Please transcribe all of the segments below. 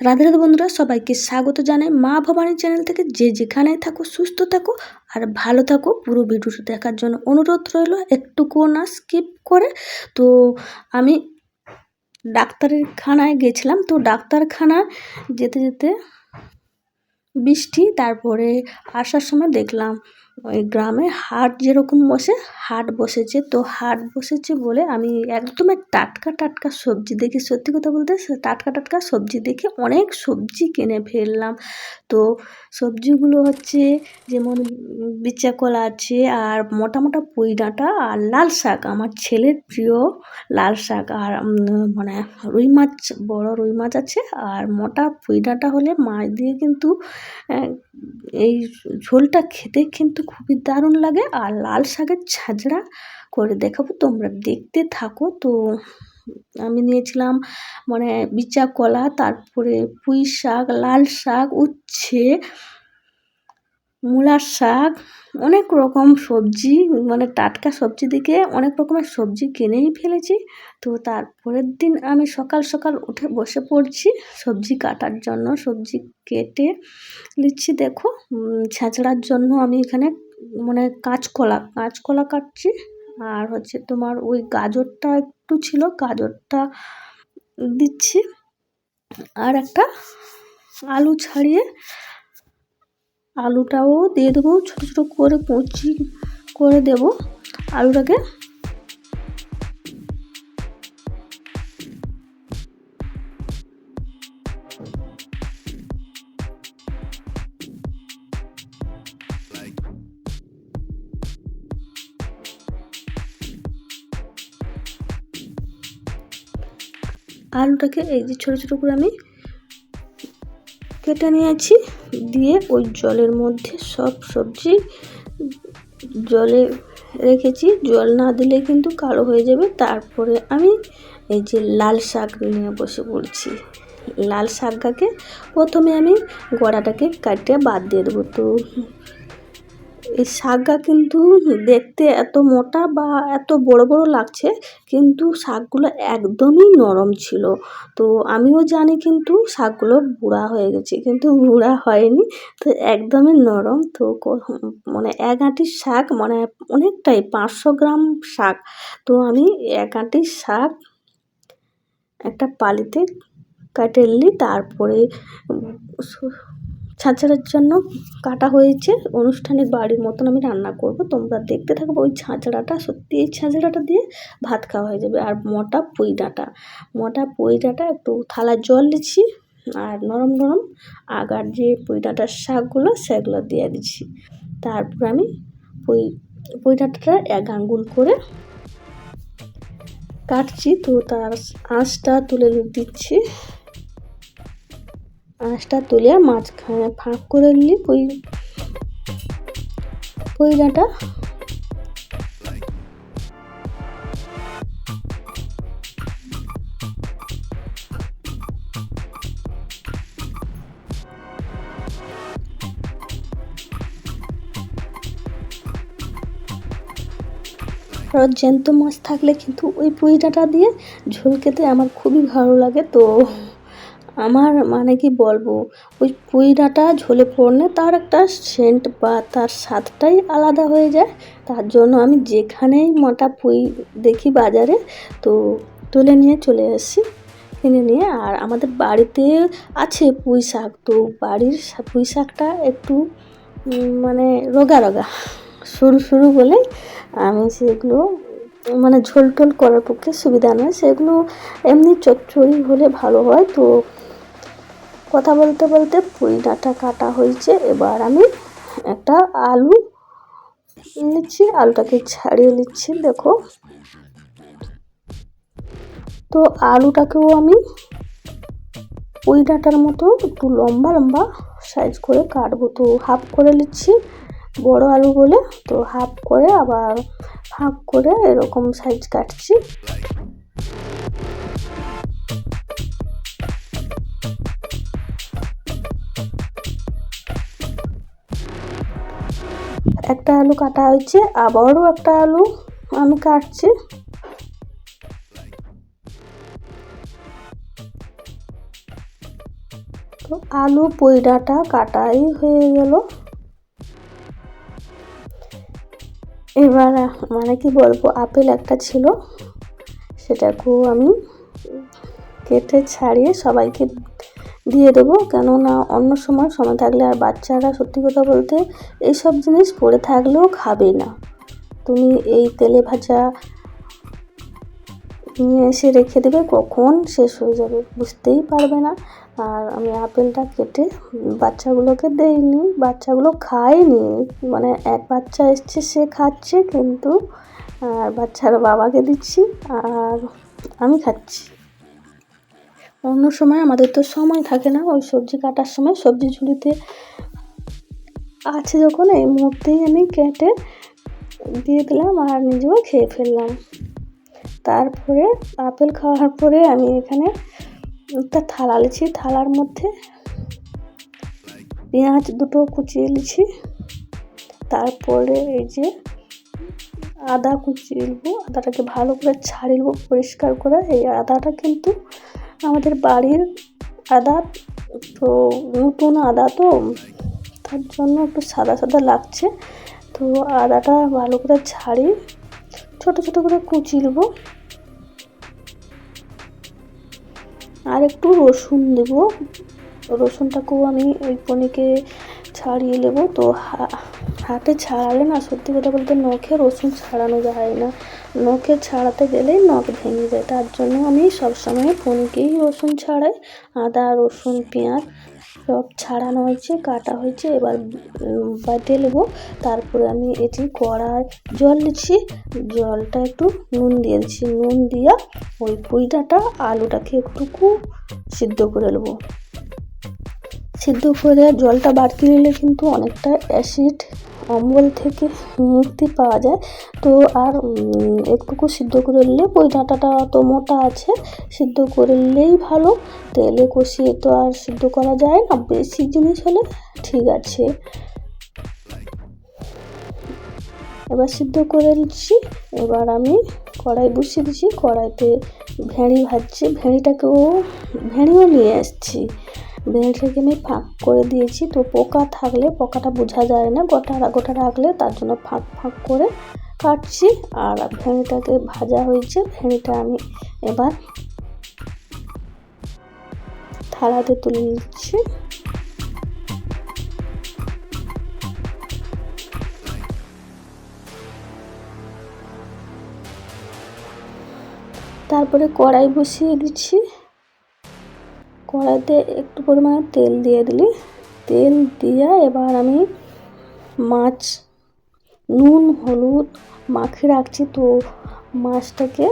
রাধে রাধে বন্ধুরা, সবাইকে স্বাগত জানাই মা ভবানী চ্যানেল থেকে। যে যেখানে থাকো, সুস্থ থাকো আর ভালো থাকো। পুরো ভিডিওটা দেখার জন্য অনুরোধ রইল, একটুকুও না স্কিপ করে। তো আমি ডাক্তারের খানায় গেছিলাম। তো ডাক্তারখানা যেতে যেতে বৃষ্টি, তারপরে আসার সময় দেখলাম ওই গ্রামে হাট যেরকম বসে, হাট বসেছে। তো হাট বসেছে বলে আমি একদম টাটকা টাটকা সবজি দেখে, সত্যি কথা বলতে টাটকা টাটকা সবজি দেখে অনেক সবজি কিনে ফেললাম। তো সবজিগুলো হচ্ছে যেমন বিচা কলা আছে আর মোটা মোটা পুঁই ডাঁটা আর লাল শাক। আমার ছেলের প্রিয় লাল শাক আর মানে রুই মাছ, বড় রুই মাছ আছে আর মোটা পুঁই ডাঁটা হলে মাছ দিয়ে কিন্তু এই ঝোলটা খেতে কিন্তু খুবই দারুণ লাগে। আর লাল শাকের ছাজড়া করে দেখাবো, তোমরা দেখতে থাকো। তো আমি নিয়েছিলাম মানে বিচা কলা, তারপরে পুঁই শাক, লাল শাক, উচ্ছে মূলার শাক, অনেক রকম সবজি মানে টাটকা সবজি দিকে অনেক রকমের সবজি কিনেই ফেলেছি। তো তারপরের দিন আমি সকাল সকাল উঠে বসে পড়ছি সবজি কাটার জন্য, সবজি কেটে নিচ্ছি দেখো। ছেঁচড়ার জন্য আমি এখানে মানে কাঁচকলা কাঁচকলা কাটছি। আর হচ্ছে তোমার ওই গাজরটা একটু ছিল, গাজরটা দিচ্ছি। আর একটা আলু ছাড়িয়ে আলুটাও দিয়ে দেবো, ছোটো ছোটো করে কুচি করে দেবো আলুটাকে। আলুটাকে এই যে ছোটো ছোটো করে আমি কেটে নিয়েছি। দিয়ে ওই জলের মধ্যে সব সবজি জলে রেখেছি। জল না দিলে কিন্তু কালো হয়ে যাবে। তারপরে আমি এই যে লাল শাক নিয়ে বসে পড়ছি। লাল শাকটাকে প্রথমে আমি গোড়াটাকে কাটিয়ে বাদ দিয়ে দেবো। তো এই শাকটা কিন্তু দেখতে এত মোটা বা এত বড় বড় লাগছে, কিন্তু শাকগুলো একদমই নরম ছিল। তো আমিও জানি কিন্তু শাকগুলো বুড়া হয়ে গেছে, কিন্তু বুড়া হয়নি, তো একদমই নরম। তো মানে এক আঁটি শাক মানে অনেকটাই, পাঁচশো গ্রাম শাক। তো আমি এক আঁটি শাক একটা পালিতে কাটে নিই, তারপরে ছাঁচড়ার জন্য কাটা হয়েছে। অনুষ্ঠানের বাড়ির মতন আমি রান্না করব। তোমরা দেখতে থাকব ওই ছাঁচড়াটা সত্যি এই ছাঁচড়াটা দিয়ে ভাত খাওয়া হয়ে যাবে। আর মোটা পুঁই ডাঁটা। মোটা পুঁই ডাঁটা, একটু থালা জল দিচ্ছি আর নরম নরম আগার যে পুঁই ডাঁটার শাকগুলো, সেগুলো দিয়ে দিচ্ছি। তারপর আমি পুঁই পুঁই ডাঁটাটা এক আঙ্গুল করে কাটছি। তো তার আঁচটা তুলে দিচ্ছি। আঁচটা তুলে মাঝখানে ফাঁক করে নিই ওই কইলাটা জ্যান্ত মাছ থাকলে কিন্তু ওই পুঁইডাঁটা দিয়ে ঝোল খেতে আমার খুবই ভালো লাগে তো। আমার মানে কি বলব, ওই পুঁই ঝোলে পড়লে তার একটা সেন্ট বা তার স্বাদটাই আলাদা হয়ে যায়। তার জন্য আমি যেখানেই মোটা পুঁই দেখি বাজারে, তো তুলে নিয়ে চলে আসি। কিনে নিয়ে আর আমাদের বাড়িতে আছে পুঁই শাক, তো বাড়ির পুঁই শাকটা একটু মানে রোগা রোগা, সরু সরু বলে আমি সেগুলো মানে ঝোল টোল করার পক্ষে সুবিধা নয়। সেগুলো এমনি চচ্চড়ি হলে ভালো হয়, তো কথা বলতে বলতে পুঁই ডাঁটা কাটা হয়েছে। এবার আমি একটা আলু নিচ্ছি, আলুটাকে ছাড়িয়ে নিচ্ছি, দেখো। তো আলুটাকেও আমি পুঁই ডাঁটার মতো একটু লম্বা লম্বা সাইজ করে কাটবো। তো হাফ করে নিচ্ছি বড় আলু বলে। তো হাফ করে আবার হাফ করে এরকম সাইজ কাটছি। একটা আলু কাটা হয়েছে, আবারও একটা আলু আমি কাটছি। তো আলু পইডাটা কাটাই হয়ে গেল। এবার মানে কি বলব, আপেল একটা ছিল, সেটাকেও আমি কেটে ছাড়িয়ে সবাইকে দিয়ে দেবো। কেননা অন্য সময় সময় থাকলে আর বাচ্চারা সত্যি কথা বলতে এইসব জিনিস পড়ে থাকলেও খাবে না। তুমি এই তেলে ভাজা নিয়ে এসে রেখে দেবে, কখন শেষ হয়ে যাবে বুঝতেই পারবে না। আর আমি আপেলটা কেটে বাচ্চাগুলোকে দেইনি, বাচ্চাগুলো খায়নি। মানে এক বাচ্চা এসছে, সে খাচ্ছে কিন্তু, আর বাচ্চার বাবাকে দিচ্ছি, আর আমি খাচ্ছি। অন্য সময় আমাদের তো সময় থাকে না। ওই সবজি কাটার সময় সবজি ঝুড়িতে আছে যখন, এই মুহূর্তেই আমি কেটে দিয়ে দিলাম আর নিজেও খেয়ে ফেললাম। তারপরে আপেল খাওয়ার পরে আমি এখানে একটা থালা লিছি থালার মধ্যে পেঁয়াজ দুটো কুচিয়ে লিছি তারপরে এই যে আদা কুচিয়ে নেব। আদাটাকে ভালো করে ছাড়িয়ে পরিষ্কার করে। এই আদাটা কিন্তু আমাদের বাড়ির আদা তো নতুন আদা তো, তার জন্য একটু সাদা সাদা লাগছে। তো আদাটা ভালো করে ছাড়ি, ছোট ছোট করে কুচি নেব আর একটু রসুন দেব। রসুনটাকেও আমি ওই পনিকে ছাড়িয়ে নেব। তো হাতে ছাড়ালে না সত্যি কথা বলতে নখে রসুন ছাড়ানো যায় না। নখে ছাড়াতে গেলেই নখ ভেঙে যায়। তার জন্য আমি সবসময় ফোনকেই রসুন ছাড়াই। আদা, রসুন, পেঁয়াজ সব ছাড়ানো হয়েছে, কাটা হয়েছে। এবার বাটে নেব। তারপরে আমি এটি কড়ার জল নিচ্ছি জলটা একটু নুন দিয়ে দিচ্ছি। নুন দিয়ে ওই পুইটাটা আলুটাকে একটুকু সিদ্ধ করে নেব। সিদ্ধ করে জলটা বাড়তি নিলে কিন্তু অনেকটা অ্যাসিড অম্বল থেকে মুক্তি পাওয়া যায়। তো আর একটুকু সিদ্ধ করে নিলে, ওই ডাঁটাটা তো মোটা আছে, সিদ্ধ করে নিলেই ভালো। তেলে কষিয়ে তো আর সিদ্ধ করা যায় না, বেশি জিনিস হলে ঠিক আছে। এবার সিদ্ধ করে নিচ্ছি, এবার আমি কড়াই বসিয়ে দিচ্ছি, কড়াইতে ভেঁড়ি ভাজছি, ভেঁড়িটাকেও, ভেঁড়িও নিয়ে আসছি। ভেঁড়িটাকে আমি ফাঁক করে দিয়েছি। তো পোকা থাকলে পোকাটা বোঝা যায় না। গোটা গোটা রাখলে তার জন্য ফাঁক ফাঁক করে কাটছি। আর ভেঁড়িটাকে ভাজা হয়েছে। ভেঁড়িটা আমি এবার থালাতে তুলে নিচ্ছি। তারপরে কড়াই বসিয়ে দিচ্ছি। কড়াইতে একটু পরিমাণে তেল দিয়ে দিলি, তেল দিয়ে এবার আমি মাছ, নুন, হলুদ মাখিয়ে রাখছি। তো মাছটাকে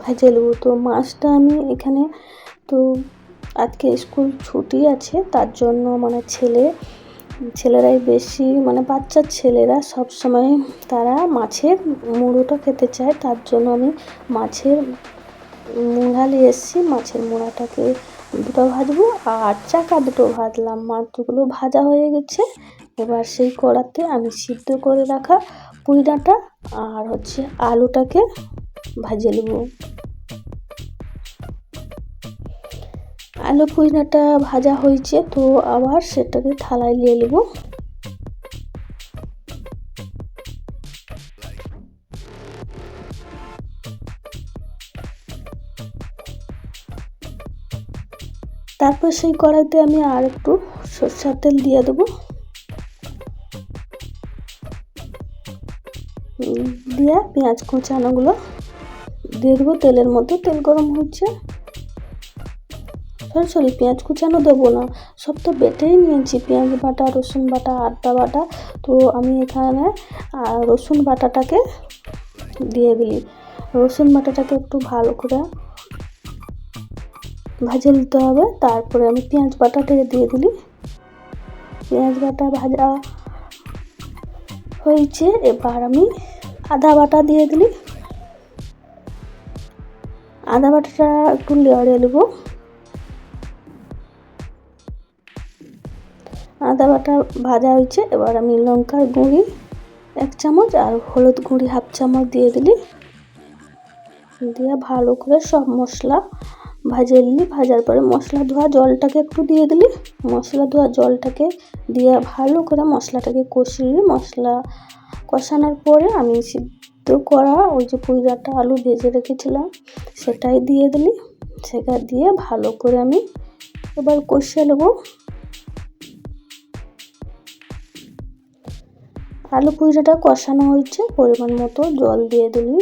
ভেজে নেব। তো মাছটা আমি এখানে তো আজকে স্কুল ছুটি আছে, তার জন্য মানে ছেলে, ছেলেরাই বেশি মানে বাচ্চার ছেলেরা সব সময় তারা মাছের মুড়োটা খেতে চায়। তার জন্য আমি মাছের মুড়া নিয়ে এসেছি। মাছের মুড়াটাকে দুটো ভাজবো আর চাকা দুটো ভাজলাম। মাত্রগুলো ভাজা হয়ে গেছে। এবার সেই কড়াতে আমি সিদ্ধ করে রাখা পুঁই ডাঁটা আর হচ্ছে আলুটাকে ভাজে নেব। আলু পুঁই ডাঁটা ভাজা হয়েছে তো আবার সেটাকে থালায় নিয়ে নেব। তারপর সেই কড়াইতে আমি আর একটু সরষার তেল দিয়ে দেবো। দিয়ে পেঁয়াজ কুচানোগুলো দিয়ে দেবো তেলের মধ্যে। তেল গরম হচ্ছে। সরি সরি, পেঁয়াজ কুচানো দেবো না। সব তো বেটেই নিয়েছি, পেঁয়াজ বাটা, রসুন বাটা, আদা বাটা। তো আমি এখানে রসুন বাটাটাকে দিয়ে দিই রসুন বাটাটাকে একটু ভালো করে ভাজে নিতে হবে, তারপরে আমি পেঁয়াজ বাটাটা দিয়ে দিলি। পেঁয়াজ বাটা ভাজা হয়েছে, এবার আমি আদা বাটা দিয়ে দিলি। আদা বাটাটা একটু লেয়ারে নেব। আদা বাটা ভাজা হয়েছে, এবার আমি লঙ্কার গুঁড়ি এক চামচ আর হলুদ গুঁড়ি হাফ চামচ দিয়ে দিলি। দিয়ে ভালো করে সব মশলা ভাজে নিলি ভাজার পরে মশলা ধোয়া জলটাকে একটু দিয়ে দিলি মশলা ধোয়া জলটাকে দিয়ে ভালো করে মশলাটাকে কষিয়ে নিলি মশলা কষানোর পরে আমি সিদ্ধ করা ওই যে পুইরাটা আলু ভেজে রেখেছিলাম, সেটাই দিয়ে দিলি সেটা দিয়ে ভালো করে আমি এবার কষিয়ে নেব। আলু পুইরাটা কষানো হয়েছে, পরিমাণ মতো জল দিয়ে দিলি।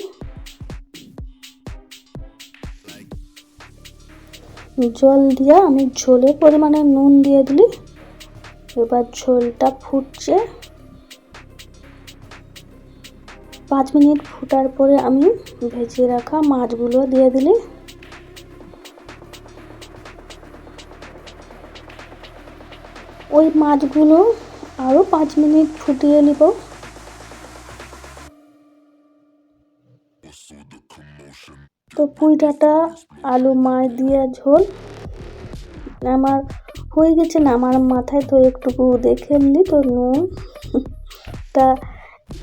জল দিয়ে, আমি ঝোলে পরিমাণে নুন দিয়ে দিলি। এবার ঝোলটা ফুটছে। পাঁচ মিনিট ফুটার পরে আমি ভেজে রাখা মাছগুলো দিয়ে দিলি। ওই মাছগুলো আরও পাঁচ মিনিট ফুটিয়ে নিব। তো পুঁই ডাঁটা আলু, মাছ দিয়ে ঝোল। আমার হয়ে গেছে না, আমার মাথায় তো একটুকু দেখে নিলি তো নুন। তা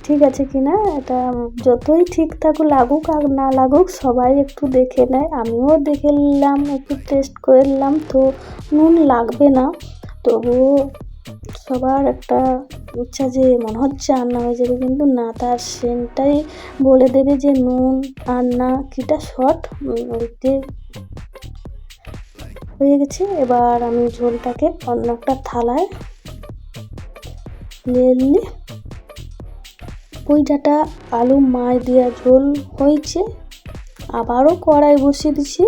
ঠিক আছে কি না? এটা যতই ঠিক থাকুক, লাগুক আর না লাগুক, সবাই একটু দেখে নেয়। আমিও দেখে নিলাম, একটু টেস্ট করে নিলাম, তো নুন লাগবে না। তবুও সবার একটা ইচ্ছা যে মনে হচ্ছে রান্না হয়ে যাবে, কিন্তু না, তার সেনটাই বলে দেবে যে নুন আর না কিটা শর্ট ওইতে হয়ে গেছে। এবার আমি ঝোলটাকে অন্য একটা থালায় নিয়ে পুঁইটাটা আলু মাছ দেওয়া ঝোল হয়েছে। আবারও কড়াই বসিয়ে দিছি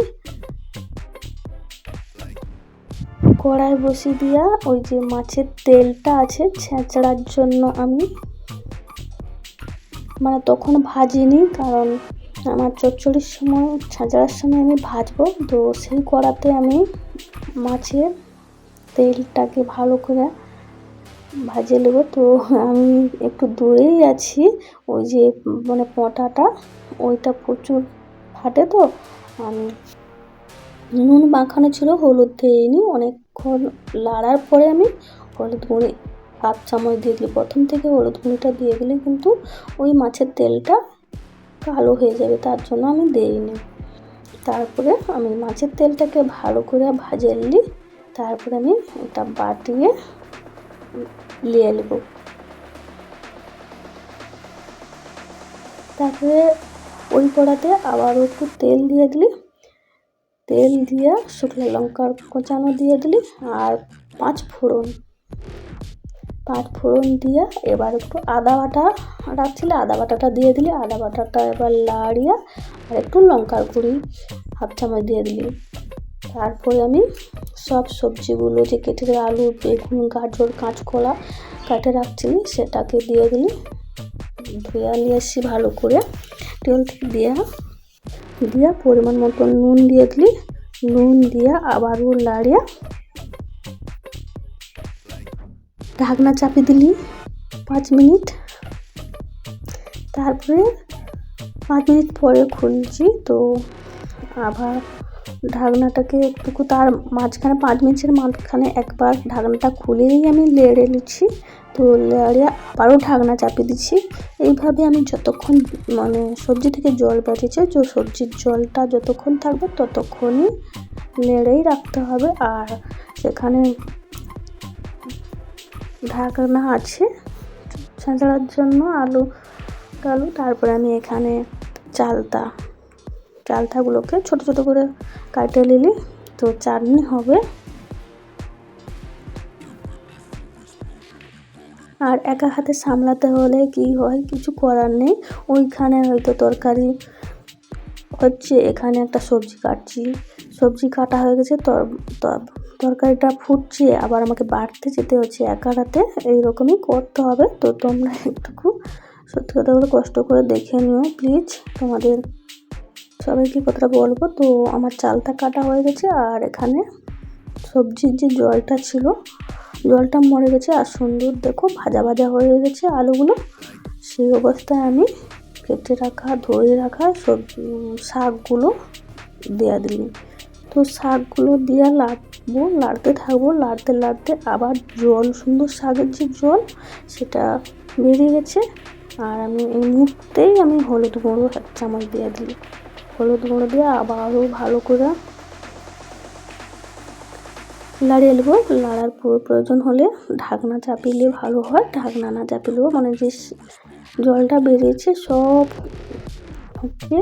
কড়াই বসিয়ে দিয়া ওই যে মাছের তেলটা আছে ছেঁচড়ার জন্য আমি। মানে তখন ভাজিনি কারণ আমার চচ্চড়ির সময়, ছাঁচড়ার সময় আমি ভাজবো। তো সেই কড়াতে আমি মাছের তেলটাকে ভালো করে ভাজে নেব। তো আমি একটু দূরেই আছি, ওই যে মানে পটাটা, ওইটা প্রচুর ফাটে তো। আমি নুন মাখানো ছিল, হলুদ দিয়ে নিই অনেকক্ষণ লাড়ার পরে আমি হলুদ গুঁড়ি, হাফ চামচ দিয়ে দিই প্রথম থেকে হলুদ গুঁড়িটা দিয়ে দিলে কিন্তু ওই মাছের তেলটা কালো হয়ে যাবে, তার জন্য আমি দিইনি তারপরে আমি মাছের তেলটাকে ভালো করে ভাজে নিই তারপরে আমি ওটা বাটিয়ে নিয়ে নেব। তারপরে ওই কড়াতে আবারও একটু তেল দিয়ে দিলি তেল দিয়ে শুকনো লঙ্কার কোচানো দিয়ে দিলি আর পাঁচ ফোড়ন। পাঁচ ফোড়ন দিয়ে এবার একটু আদা বাটা রাখছিলে, আদা বাটাটা দিয়ে দিলি, আদা বাটাটা এবার লাড়িয়ে আর একটু লঙ্কার গুঁড়ি হাফ চামচ দিয়ে দিলি। তারপরে আমি সব সবজিগুলো যে কেটে আলু, বেগুন, গাজর, কাঁচকলা কাটে রাখছিলি সেটাকে দিয়ে দিলি। ধুয়ে নিয়ে এসছি ভালো করে। তেল দিয়ে দিয়া পরিমাণ মতো নুন দিয়ে দিলি। নুন দিয়া আবারও লাড়িয়া ঢাকনা চাপি দিলি পাঁচ মিনিট। তারপরে পাঁচ মিনিট পরে খুলছি, তো আবার ঢাকনাটাকে একটুকু তার মাঝখানে পাঁচ মিনিটের মাঝখানে একবার ঢাকনাটা খুলেই আমি লেড়ে নিচ্ছি। লেড়ে আবারও ঢাকনা চাপিয়ে দিচ্ছি। এইভাবে আমি যতক্ষণ মানে সবজি থেকে জল বেরিয়েছে যে সবজির জলটা যতক্ষণ থাকবে ততক্ষণই নেড়েই রাখতে হবে। আর সেখানে ঢাকনা আছে ছাঁচড়ার জন্য আলু আলু তারপরে আমি এখানে চালতা, চালতাগুলোকে ছোট ছোট করে কাটে নিলি তো চাটনি হবে। আর একা হাতে সামলাতে হলে কি হয়? কিছু করার নেই। ওইখানে হয়তো তরকারি হচ্ছে, এখানে একটা সবজি কাটছি। সবজি কাটা হয়ে গেছে তরকারিটা ফুটছে, আবার আমাকে বাড়তে যেতে হচ্ছে একা হাতে এইরকমই করতে হবে। তো তোমরা একটু সত্যি কথা বলে কষ্ট করে দেখে নিও, প্লিজ। তোমাদের সবাইকে কথাটা বলব। তো আমার চালটা কাটা হয়ে গেছে, আর এখানে সবজির যে জলটা ছিল জলটা মরে গেছে আর সুন্দর দেখো ভাজা ভাজা হয়ে গেছে আলুগুলো। সেই অবস্থায় আমি কেটে রাখা ধরে রাখা সব শাকগুলো দেওয়া দিই তো শাকগুলো দিয়ে লাড়বো লাড়তে থাকব, লাড়তে লাড়তে আবার জল, সুন্দর শাকের যে জল, সেটা বেরিয়ে গেছে। আর আমি এই মুহূর্তেই আমি হলুদ গুঁড়ো চামচ দিয়ে দিই হলুদ গুঁড়ো দিয়ে আবারও ভালো করে লাড়িয়ে নেব পুরো প্রয়োজন হলে ঢাকনা চাপিলে ভালো হয়। ঢাকনা না চাপিলেও মানে যে জলটা বেরিয়েছে সব হচ্ছে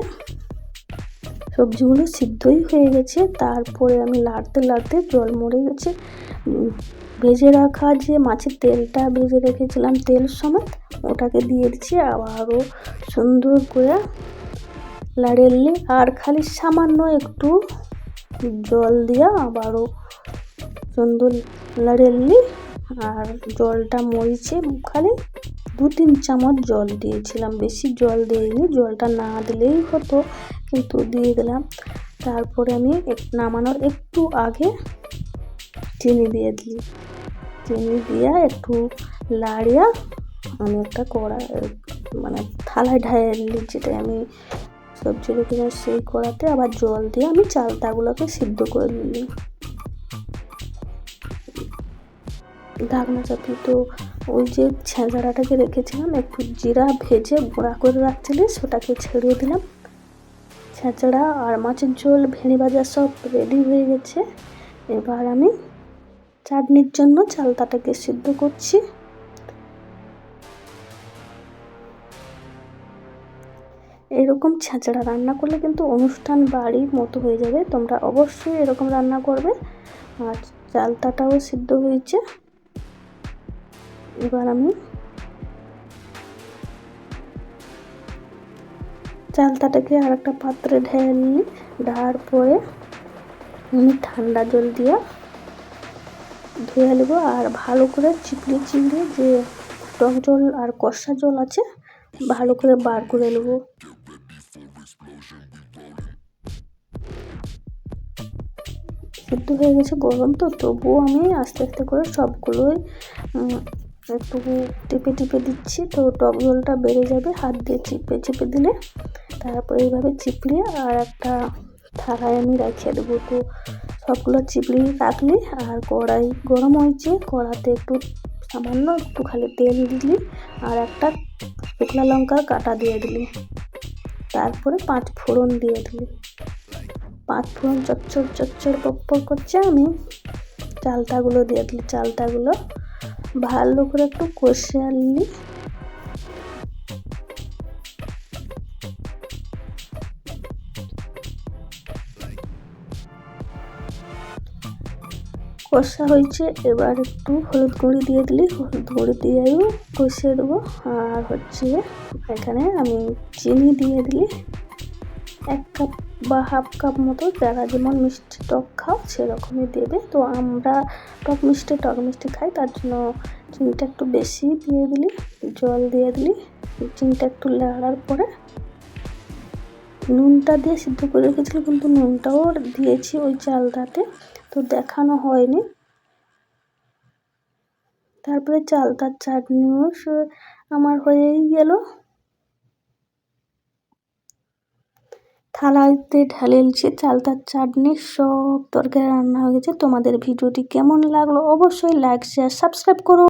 সবজিগুলো সিদ্ধই হয়ে গেছে। তারপরে আমি লাড়তে লাড়তে জল মরে গেছে। ভেজে রাখা যে মাছের তেলটা ভেজে রেখেছিলাম তেল সমেত, ওটাকে দিয়ে দিচ্ছি আবারও সুন্দর করে লাড়িয়ে নিলে। আর খালি সামান্য একটু জল দিয়া আবারও নিলি আর জলটা মরিচে খালি দু তিন চামচ জল দিয়েছিলাম। বেশি জল দিইনি, জলটা না দিলেই হতো, কিন্তু দিয়ে দিলাম। তারপরে আমি নামানোর একটু আগে চিনি দিয়ে দিই চিনি দিয়া একটু লাড়িয়া আমি একটা কড়া মানে থালায় নিই যেটা আমি সবজি রেখেছিলাম সেই কড়াতে আবার জল দিয়ে আমি চালতাগুলোকে সিদ্ধ করে নিই ঢাকনা চাপি। তো ওই যে ছেঁচড়াটাকে রেখেছিলাম, একটু জিরা ভেজে গুঁড়া করে রাখছিলি সেটাকে ছেড়িয়ে দিলাম। ছেঁচড়া আর মাছের ঝোল, ভেড়ি ভাজা সব রেডি হয়ে গেছে। এবার আমি চাটনির জন্য চালতাটাকে সিদ্ধ করছি। এরকম ছেঁচড়া রান্না করলে কিন্তু অনুষ্ঠান বাড়ির মতো হয়ে যাবে। তোমরা অবশ্যই এরকম রান্না করবে। আর চালতাটাও সিদ্ধ হয়েছে। এবার আমি চালতাটাকে আর একটা পাত্রে ঢেলে নিই ঢালার পরে আমি ঠান্ডা জল দিয়ে ধুয়ে নেব। আর ভালো করে চিপড়ে চিপড়ে যে টক জল আর কষা জল আছে, ভালো করে বার করে নেব। সিদ্ধ হয়ে গেছে গরম তো, তবুও আমি আস্তে আস্তে করে সবগুলোই একটু টিপে টিপে দিচ্ছি, তো টক জলটা বেড়ে যাবে, হাত দিয়ে চিপে চিপে দিলে। তারপর এইভাবে চিপড়ে আর একটা থালায় আমি রেখে দেবো তো সবগুলো চিপড়ি রাখলি আর কড়াই গরম হয়েছে, কড়াতে একটু সামান্য একটু খালি তেল দিলি আর একটা শুকনো লঙ্কার কাটা দিয়ে দিলি। তারপরে পাঁচ ফোড়ন দিয়ে দিলি। পাঁচ ফোড়ন চচ্চর চচ্চর পক করছে, আমি চালতাগুলো দিয়ে দিলি, চালতাগুলো ভালো করে একটু কষে আনলি কষা হয়েছে, এবার একটু হলুদ গুঁড়ি দিয়ে দিলি, হলুদ গুঁড়ি দিয়েও কষিয়ে দেবো। আর হচ্ছে এখানে আমি চিনি দিয়ে দিলি, এক কাপ বা হাফ কাপ মতো যারা যেমন মিষ্টি টক খাও, সেরকমই দেবে। তো আমরা টক মিষ্টি টক মিষ্টি খাই, তার জন্য চিনিটা একটু বেশি দিয়ে দিলি, জল দিয়ে দিলি, চিনিটা একটু লাড়ার পরে নুনটা দিয়ে সিদ্ধ করে রেখেছিলো, কিন্তু নুনটাও দিয়েছি ওই চালটাতে, তো দেখানো হয়নি। তারপরে চালতার চাটনিও আমার হয়েই গেল। থালাতে ঢালেলছে, চালতার চাটনি, সব তরকারি রান্না হয়ে গেছে। তোমাদের ভিডিওটি কেমন লাগল অবশ্যই লাইক শেয়ার সাবস্ক্রাইব করো।